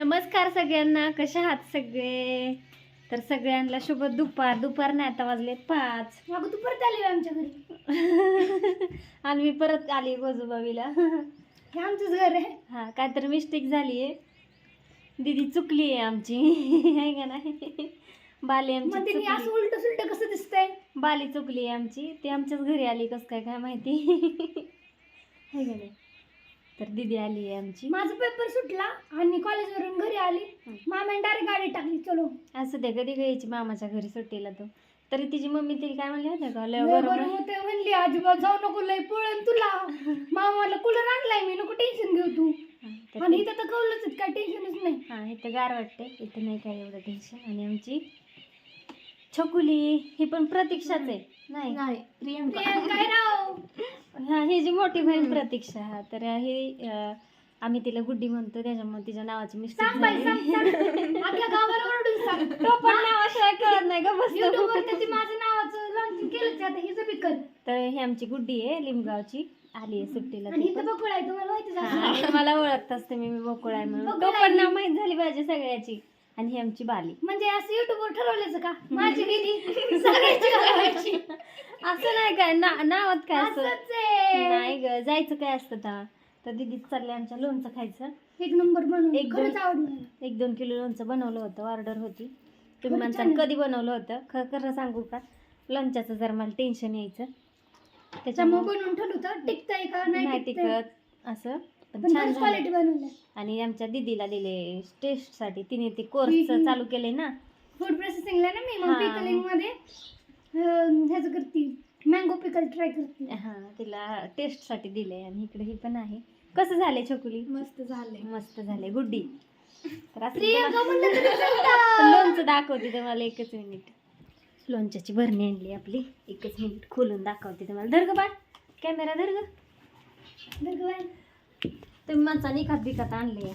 नमस्कार सगळ्यांना कशा आहात सगळे? तर सगळ्यांना शुभ दुपार. दुपार नाही आता वाजलेत पाच. अगं तू परत आली होय आमच्या घरी. आणि मी परत आली गोजूबावीला. हे आमचंच घर आहे. हा काहीतरी मिस्टेक झाली आहे दिदी चुकली आहे आमची. आहे का नाही? बाली मग आमची तिने असं चुकली. उलट सुलट कसं दिसतंय? बाली चुकली आहे आमची. ती आमच्याच घरी आली कसं काय काय माहिती? आहे का नाही? तर दिदी आली आहे आमची. माझा पेपर सुटला आणि कॉलेजवरून घरी आली. मामाने डायरेक्ट गाडी टाकली चलो. असं ते कधी घ्यायची मामाच्या घरी सुट्टीला तो. तरी तिची मम्मी तरी काय म्हणली होते का लय लय गरम बरं आहे. होते म्हणली अजिबात जाऊ नको लय पळण तुला. मामाला कूलर आणलाय मी नको टेन्शन घेऊ तू. हा, तर आणि ती- इथं तर कळलंच काय टेन्शनच नाही. हा इथं गार वाटते इथं नाही काय एवढं टेन्शन आणि आमची छकुली ही पण प्रतीक्षाच आहे. नाही. ते काय राव. हा ही जी मोठी बहीण प्रतीक्षा हा तर ही अं, आम्ही तिला गुड्डी म्हणतो त्याच्यामुळे तिच्या नावाची मिस्टेक सांग बाई सांग सांग. अख्ख्या गावाला ओरडून सांग. पण नावाशिवाय कळत नाही युट्यूबवर बस त्याची माझं नावाचं लॉन्चिंग केलं आता हिचं बी कर. तर ही आमची गुड्डी आहे लिमगावची. आली आहे सुट्टीला आणि ती इथं पण. बकुळ आहे तुम्हाला माहितीच हा, आहे आणि मला ओळखत असते मी मी बोकुळ आहे म्हणून. बोकुळ तो आहे पण मी. नाव माहीत झाली पाहिजे सगळ्याची. आणि ही आमची बाली. म्हणजे असं युट्यूबवर ठरवलेच का? माझी दिदी सगळ्याची घालायची. असं नाही काय? ना नावात काय असं? असंच आहे. नाही ग. जायचं काय असतं तर दिदीच चाललंय आमच्या लोणचं खायचं. एक नंबर बनवून एक खरंच दोन- आवडलं मला. एक दोन किलो लोणचं बनवलं होतं. ऑर्डर होती. तुम्ही म्हणता छान. कधी बनवलं होतं? ख खरं सांगू का? लोणच्याचं जर मला टेन्शन यायचं. त्याच्यामुळे बनवून ठेवलं होतं. टिकतंय का? नाही टिकत. असं? पण पण छान क्वालिटी झालं. बनवलं आणि आमच्या दिदीला दिले टेस्टसाठी. तिने ते कोर्स हम्म. चालू केले ना. फूड प्रोसेसिंगला ना मी मग हा. पिकलिंगमध्ये अं, ह्याचं करते. मँगो पिकल ट्राय करते. हा तिला टेस्टसाठी दिले आणि इकडे ही पण आहे. कसं झालंय छोकुली? मस्त झालंय. मस्त झाले गुड्डी. तर असं प्रियंका तुम्हाला- म्हणलं तरी चालतं. लोणचं दाखवते तुम्हाला एकच मिनिट लोणच्याची भरणी आणली आपली. एकच मिनिट खोलून दाखवते तुम्हाला. धर ग बाळ. कॅमेरा धर ग. बरं का बाई? तुम्ही माणसाने एखाद बिकात आणले?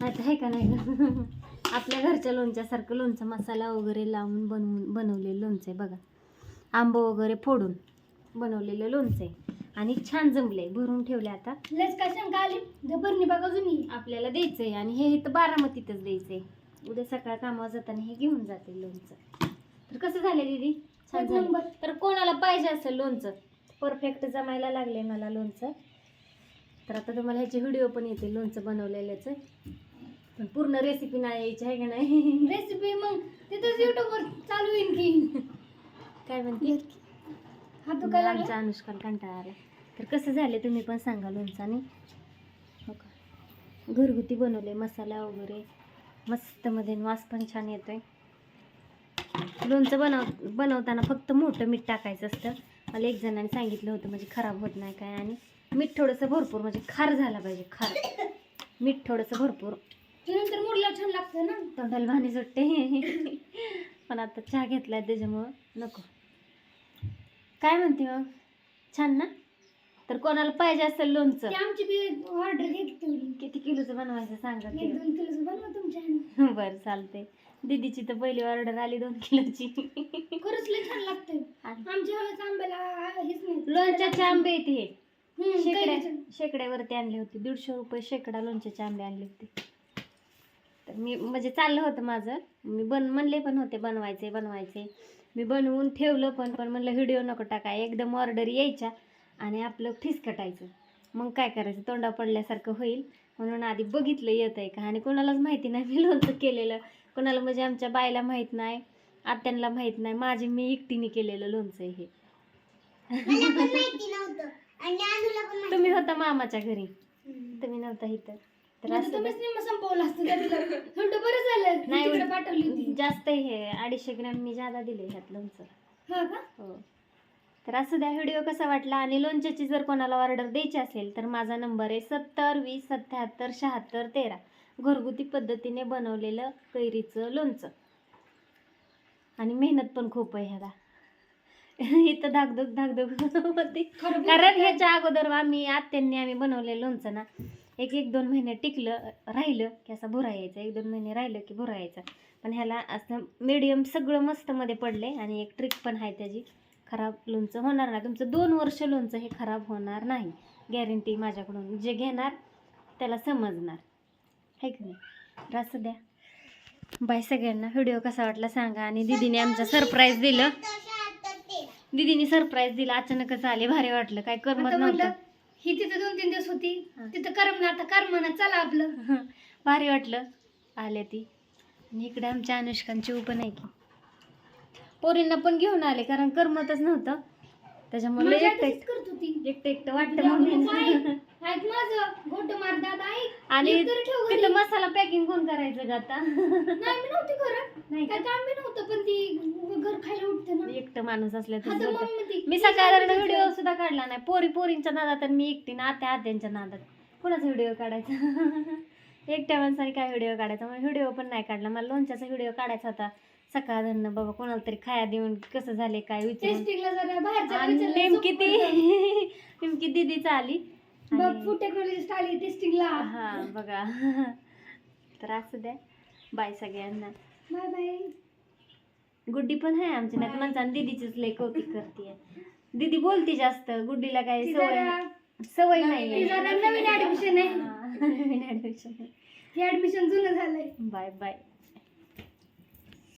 नाही तर आहे का नाही आपल्या घरच्या लोणच्यासारखं लोणचं मसाला वगैरे लावून बनवून बनवलेलं लोणचं आहे बघा. आंबं वगैरे फोडून बनवलेलं लोणचं आहे. आणि छान जमले भरून ठेवले आता. लस काय शंका आली? भरणी बघा जुनी आपल्याला द्यायचं आहे आणि हे इथं बारामतीतच द्यायचं आहे उद्या सकाळ कामावर जाताना हे घेऊन जाते लोणचं. तर कसं झालं दीदी? छान झालं. तर कोणाला पाहिजे असेल लोणचं? परफेक्ट जमायला लागले मला लोणचं. तर आता तुम्हाला ह्याचे व्हिडिओ पण येते लोणचं बनवलेल्याच. पण पूर्ण रेसिपी नाही यायची आहे का नाही? रेसिपी मग तिथंच युट्यूबवर चालू होईल की. काय म्हणते? हा तू काय आमच्या अनुष्काला कंटाळा आला तर कसं झाले तुम्ही पण सांगा लोणचं आणि हो का? घरगुती बनवले मसाला वगैरे. मस्त मध्ये वास पण छान येतोय. लोणचं बनव बनवताना फक्त मोठं मीठ टाकायचं असतं. मला एक जणाने सांगितलं होतं म्हणजे खराब होत नाही काय आणि मीठ थोडंसं भरपूर म्हणजे खार झाला पाहिजे खार. मीठ थोडंसं भरपूर. नंतर मुरला छान लागतं ना. तोंडाला पाणी सुटते पण आता चहा घेतलाय त्याच्यामुळं नको. काय म्हणते मग? छान ना? तर कोणाला पाहिजे असेल लोणचं? ती आमची बी ऑर्डर घेतली किती किलोचं बनवायचं सांगा एक दोन किलोचं बनवा तुमच्या. बरं चालते दीदीची तर पहिली ऑर्डर आली दोन किलोची. खरंच लय छान लागतंय. आणि? आमच्या आंब्याला हेच नाही. लोणच्याचे आंबे आहेत हे. शेकड्या. शेकड्यावरती आणले होते. दीडशे रुपये शेकडा लोणच्याचे आंबे आणले होते. तर मी म्हणजे चाललं होतं माझं. मी बन म्हणले पण होते बनवायचे बनवायचे. मी बनवून ठेवलं पण पण म्हणलं व्हिडिओ नको टाकाय एकदम ऑर्डर यायच्या आणि आपलं फीस कटायचं मग काय करायचं? तोंडा पडल्यासारखं होईल. म्हणून आधी बघितलं येत आहे का? आणि कोणालाच माहिती नाही मी लोणचं केलेलं. कोणाला म्हणजे आमच्या बायला माहीत नाही आत्यांना माहीत नाही. माझे मी एकटीने केलेलं लोणचं हे. तुम्ही होता मामाच्या घरी. तुम्ही नव्हता इथं. तर नाही तर असं तुम्हीच निम्म संपवलं असतं त्यातलं. थोडं बरं झालं. नाही, नाही तिकडे पाठवली होती. जास्त हे अडीचशे ग्रॅम मी जादा दिले ह्यात लोणचं हा का? हो. तर असं द्या व्हिडिओ कसा वाटला आणि लोणच्याची जर कोणाला ऑर्डर द्यायची असेल तर माझा नंबर आहे सत्तर वीस सत्याहत्तर शहात्तर तेरा. घरगुती पद्धतीने बनवलेलं कैरीचं लोणचं. आणि मेहनत पण खूप आहे ह्याला. इथं धाकधूक धाकधूक होती. कारण ह्याच्या अगोदर आम्ही आत्यांनी आम्ही बनवलेलं लोणचं ना एक एक दोन महिने टिकलं राहिलं की असं भुरा यायचं. एक दोन महिने राहिलं की भुरा यायचा. पण ह्याला असं मीडियम सगळं मस्त मध्ये पडले आणि एक ट्रिक पण आहे त्याची. खराब लोणचं होणार नाही. तुमचं दोन वर्ष लोणचं हे खराब होणार नाही. गॅरंटी माझ्याकडून. जे घेणार त्याला समजणार. आहे की नाही? तर असं द्या. बाय सगळ्यांना व्हिडिओ कसा वाटला सांगा. आणि दीदीने आमचा सरप्राईज दिलं. दीदीने सरप्राईज दिलं अचानकच आले भारी वाटलं काय करमत आता म्हणलं नव्हतं. ही तिथं दोन तीन दिवस होती. हा. तिथं करमलं आता करमना चला आपलं. भारी वाटलं. आल्या ती. आणि इकडे आमच्या अनुष्कांची पण आहे की. पोरींना पण घेऊन आले कारण करमतच नव्हतं. त्याच्यामुळे एकटं करत होती. एकटं एकटं वाटतं म्हणून? ऐक माझं. घोट मार दादा ऐक आणि एक तरी ठेव घरी. तिथं मसाला पॅकिंग कोण करायचं ग आता? नाही मी नव्हती करत. नाही काय का? काम बी नव्हतं पण ती घर खायला उठते ना. एकटं माणूस असल्या तर म्हणते, मी "ती सकाळी जाऊ व्हिडिओ दे." सुद्धा काढला नाही. पोरी पोरींच्या नादात आणि मी एकटी ना आत्या आत्यांच्या नादात. कुणाचा व्हिडिओ काढायचा? एकट्या माणसाने काय व्हिडिओ काढायचा? मग व्हिडिओ पण नाही काढला. मला लोणच्याचा व्हिडिओ काढायचा होता. सकाळ धरणं बाबा कोणाला तरी खाया देऊन कसं झाले काय विचारून टेस्टिंगला जरा बाहेरच्या आणि विचारलं नेमकी ती. नेमकी दिदीच आली. बघ आणि- फूड टेक्नॉलॉजिस्ट आली टेस्टिंगला हा बघा. तर असं द्या. बाय सगळ्यांना. बाय बाय गुड्डी पण आहे आमची नाही माणसा दीदीचीच लय कौतिक करते दीदी बोलते जास्त गुड्डीला काय ती सवय जरा सवय ती नाही जरा नवीन ऍडमिशन आहे. नवीन ऍडमिशन हे ऍडमिशन जुनं झालंय. Bye bye.